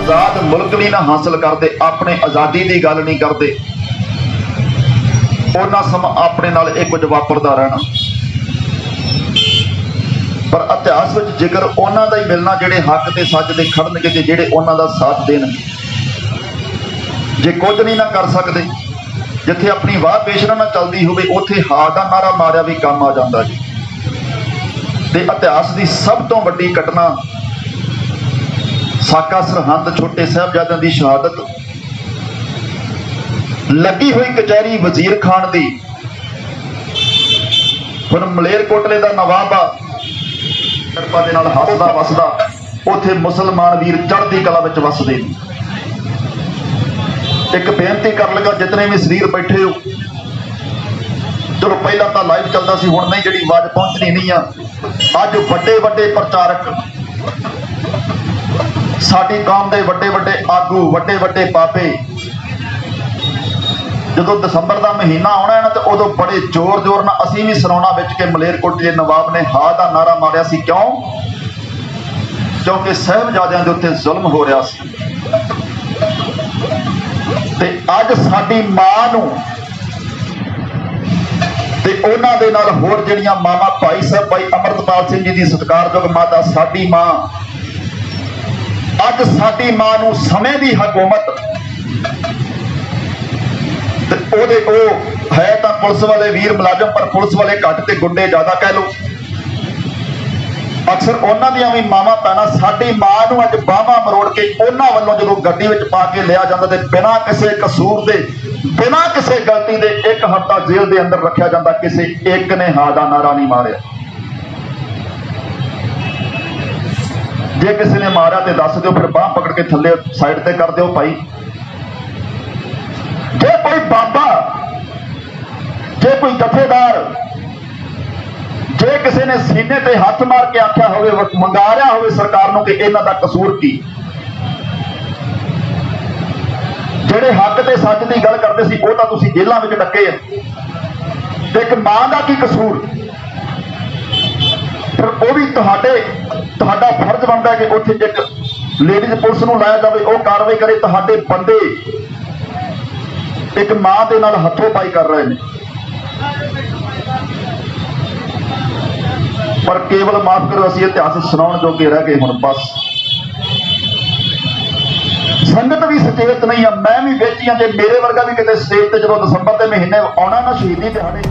ਆਜ਼ਾਦ ਮੁਲਕ ਨਹੀਂ ਨਾ ਹਾਸਲ ਕਰਦੇ, ਆਪਣੇ ਆਜ਼ਾਦੀ ਦੀ ਗੱਲ ਨਹੀਂ ਕਰਦੇ। ਉਹਨਾਂ ਸਮਾਂ ਆਪਣੇ ਨਾਲ ਇਹ ਕੁਝ ਵਾਪਰਦਾ ਰਹਿਣਾ। ਪਰ ਇਤਿਹਾਸ ਵਿੱਚ ਜ਼ਿਕਰ ਉਹਨਾਂ ਦਾ ਹੀ ਮਿਲਣਾ, ਜਿਹੜੇ ਹੱਕ ਤੇ ਸੱਚ ਦੇ ਖੜਨਗੇ ਤੇ ਜਿਹੜੇ ਉਹਨਾਂ ਦਾ ਸਾਥ ਦੇਣਗੇ। ਜੇ ਕੁਝ ਨਹੀਂ ਨਾ ਕਰ ਸਕਦੇ, ਜਿੱਥੇ ਆਪਣੀ ਵਾਹ ਪੇਸ਼ਰਾ ਨਾ ਚੱਲਦੀ ਹੋਵੇ, ਉੱਥੇ ਹਾ ਦਾ ਨਾਰਾ ਮਾਰਿਆ ਵੀ ਕੰਮ ਆ ਜਾਂਦਾ ਜੀ। ਤੇ ਇਤਿਹਾਸ ਦੀ ਸਭ ਤੋਂ ਵੱਡੀ ਘਟਨਾ ਸਾਕਾ ਸਰਹੰਦ ਛੋਟੇ ਸਾਹਿਬਜ਼ਾਦਿਆਂ ਦੀ ਸ਼ਹਾਦਤ ਲੱਗੀ ਹੋਈ ਕਚਹਿਰੀ ਵਜ਼ੀਰ ਖਾਨ ਦੀ। ਹੁਣ ਮਲੇਰਕੋਟਲੇ ਦਾ ਨਵਾਬ ਆ ਕਿਰਪਾ ਦੇ ਨਾਲ ਹੱਸਦਾ ਵਸਦਾ ਉਥੇ ਮੁਸਲਮਾਨ ਵੀਰ ਚੜ੍ਹਦੀ ਕਲਾ ਵਿੱਚ ਵਸਦੇ ਨੇ। ਇੱਕ ਬੇਨਤੀ ਕਰਨ ਲੱਗਾ, ਜਿਤਨੇ ਵੀ ਸਰੀਰ ਬੈਠੇ ਹੋ ਚਲੋ ਪਹਿਲਾਂ ਤਾਂ ਲਾਈਵ ਚੱਲਦਾ ਸੀ, ਹੁਣ ਨਹੀਂ, ਜਿਹੜੀ ਆਵਾਜ਼ ਪਹੁੰਚਣੀ ਨਹੀਂ ਆ। ਅੱਜ ਵੱਡੇ ਵੱਡੇ ਪ੍ਰਚਾਰਕ ਸਾਡੀ ਕੌਮ ਦੇ ਵੱਡੇ ਵੱਡੇ ਆਗੂ, ਵੱਡੇ ਵੱਡੇ ਪਾਪੇ ਜਦੋਂ ਦਸੰਬਰ ਦਾ ਮਹੀਨਾ ਆਉਣਾ ਹੈ ਨਾ ਤੇ ਉਦੋਂ ਬੜੇ ਜ਼ੋਰ-ਜ਼ੋਰ ਨਾਲ ਅਸੀਂ ਵੀ ਸੁਣਾਉਣਾ ਵਿੱਚ ਕਿ ਮਲੇਰਕੋਟ ਦੇ ਨਵਾਬ ਨੇ ਹਾ ਦਾ ਨਾਰਾ ਮਾਰਿਆ ਸੀ। ਕਿਉਂ? ਕਿਉਂਕਿ ਸਹਿਬਜ਼ਾਦਿਆਂ ਦੇ ਉੱਤੇ ਜ਼ੁਲਮ ਹੋ ਰਿਹਾ ਸੀ। ਤੇ ਅੱਜ ਸਾਡੀ ਮਾਂ ਨੂੰ ਤੇ ਉਹਨਾਂ ਦੇ ਨਾਲ ਹੋਰ ਜਿਹੜੀਆਂ ਮਾਮਾ ਭਾਈ ਸਾਹਿਬ, ਭਾਈ ਅਮਰਤਪਾਲ ਸਿੰਘ ਜੀ ਦੀ ਸਤਿਕਾਰਯੋਗ ਮਾਤਾ, ਸਾਡੀ ਮਾਂ ਅੱਜ ਸਾਡੀ ਮਾਂ ਨੂੰ ਸਮੇਂ ਦੀ ਹਕੂਮਤ। ਤੇ ਉਹਦੇ ਉਹ ਹੈ ਤਾਂ ਪੁਲਿਸ ਵਾਲੇ ਵੀਰ ਮੁਲਾਜ਼ਮ, ਪਰ ਪੁਲਿਸ ਵਾਲੇ ਘੱਟ ਤੇ ਗੁੰਡੇ ਜ਼ਿਆਦਾ ਕਹਿ ਲੋ ਅਕਸਰ ਉਹਨਾਂ ਦੀਆਂ ਵੀ ਮਾਵਾਂ ਪੈਣਾ, ਸਾਡੀ ਮਾਂ ਨੂੰ ਅੱਜ ਬਾਹਾਂ ਮਰੋੜ ਕੇ ਉਹਨਾਂ ਵੱਲੋਂ ਜਦੋਂ ਗੱਡੀ ਵਿੱਚ ਪਾ ਕੇ ਲਿਆ ਜਾਂਦਾ ਤੇ ਬਿਨਾਂ ਕਿਸੇ ਕਸੂਰ ਦੇ, ਬਿਨਾਂ ਕਿਸੇ ਗਲਤੀ ਦੇ ਇੱਕ ਹਫ਼ਤਾ ਜੇਲ੍ਹ ਦੇ ਅੰਦਰ ਰੱਖਿਆ ਜਾਂਦਾ, ਕਿਸੇ ਇੱਕ ਨੇ ਹਾਂ ਦਾ ਨਾਰਾ ਨਹੀਂ ਮਾਰਿਆ। ਜੇ ਕਿਸੇ ਨੇ ਮਾਰਿਆ ਤੇ ਦੱਸ ਦਿਓ, ਫਿਰ ਬਾਹ ਪਕੜ ਕੇ ਥੱਲੇ ਸਾਈਡ ਤੇ ਕਰ ਦਿਓ ਭਾਈ। ਜੇ ਕੋਈ ਬਾਬਾ, ਜੇ ਕੋਈ ਜਥੇਦਾਰ, ਜੇ ਕਿਸੇ ਨੇ ਸੀਨੇ ਤੇ ਹੱਥ ਮਾਰ ਕੇ ਆਖਿਆ ਹੋਵੇ ਵ- ਹੋਵੇ ਸਰਕਾਰ ਨੂੰ ਕਿ ਇਹਨਾਂ ਦਾ ਕਸੂਰ ਕੀ? ਜਿਹੜੇ ਹੱਕ ਤੇ ਸੱਚ ਦੀ ਗੱਲ ਕਰਦੇ ਸੀ, ਉਹ ਤਾਂ ਤੁਸੀਂ ਜੇਲ੍ਹਾਂ ਵਿੱਚ ਡੱਕੇ ਆ। ਤੇ ਇੱਕ ਮਾਂ ਦਾ ਕੀ ਕਸੂਰ? ਫਿਰ ਉਹ ਵੀ ਤੁਹਾਡੇ ਤੁਹਾਡਾ ਫਰਜ਼ ਬਣਦਾ ਕਿ ਉੱਥੇ ਇੱਕ ਲੇਡੀਜ਼ ਪੁਲਿਸ ਨੂੰ ਲਾਇਆ ਜਾਵੇ, ਉਹ ਕਾਰਵਾਈ ਕਰੇ। ਤੁਹਾਡੇ ਬੰਦੇ ਇੱਕ ਮਾਂ ਦੇ ਨਾਲ ਹੱਥੋਂ ਪਾਈ ਕਰ ਰਹੇ ਨੇ। ਪਰ ਕੇਵਲ ਮਾਫ ਕਰੋ, ਅਸੀਂ ਇਤਿਹਾਸ ਸੁਣਾਉਣ ਜੋਗੇ ਰਹਿ ਗਏ ਹੁਣ, ਬਸ। ਸੰਗਤ ਵੀ ਸੁਚੇਤ ਨਹੀਂ ਆ, ਮੈਂ ਵੀ ਵੇਚੀਆਂ, ਜੇ ਮੇਰੇ ਵਰਗਾ ਵੀ ਕਿਤੇ ਸਟੇਜ ਤੇ ਜਦੋਂ ਦਸੰਬਰ ਦੇ ਮਹੀਨੇ ਆਉਣਾ ਨਾ ਸ਼ਹੀਦੀ ਦਿਹਾੜੇ।